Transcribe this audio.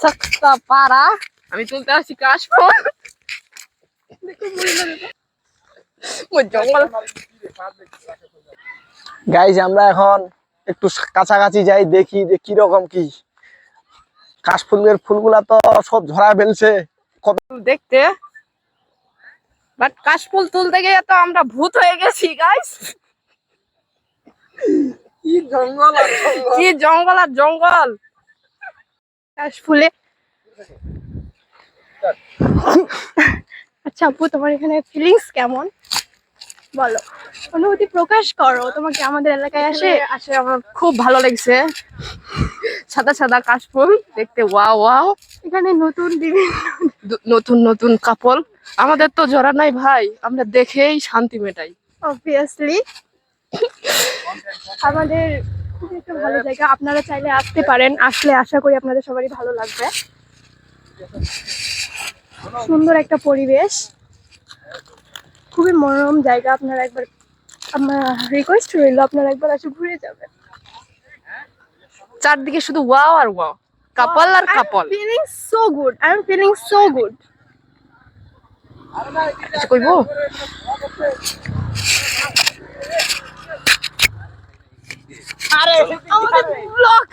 সস্তা পারা আমি তুলতে আসি কাশফুল। জঙ্গল। গাইজ আমরা এখন একটু কাছাকাছি যাই দেখি যে কীরকম কি। কাশফুলের ফুলগুলা তো সব ঝরা ফেলছে। দেখতে। বাট কাশফুল তুলতে গিয়ে তো আমরা ভূত হয়ে গেছি গাইস কি জঙ্গল আর জঙ্গল কি জঙ্গল আর জঙ্গল কাশফুলে আচ্ছা আপু তোমার এখানে ফিলিংস কেমন? বলো। অনুভূতি প্রকাশ করো তোমাকে আমাদের এলাকায় আসে? আসে আমার খুব ভালো লাগছে। সাদা সাদা কাশফুল দেখতে ওয়াও ওয়াও এখানে নতুন বিভিন্ন নতুন নতুন কাপল আমাদের তো জরা নাই ভাই আমরা দেখেই শান্তি মেটাই। অবভিয়াসলি আমাদের খুব একটা ভালো জায়গা। আপনারা চাইলে আসতে পারেন আসলে আশা করি আপনাদের সবারই ভালো লাগবে। সুন্দর একটা পরিবেশ। খুবই মনোরম জায়গা আপনারা একবার আমার রিকোয়েস্ট রইল আপনারা একবার এসে ঘুরে যাবেন। চারদিকে শুধু ওয়াও আর wow couple R couple. Feeling so good I am feeling so good কিছু কইবো? আমাদের ব্লগ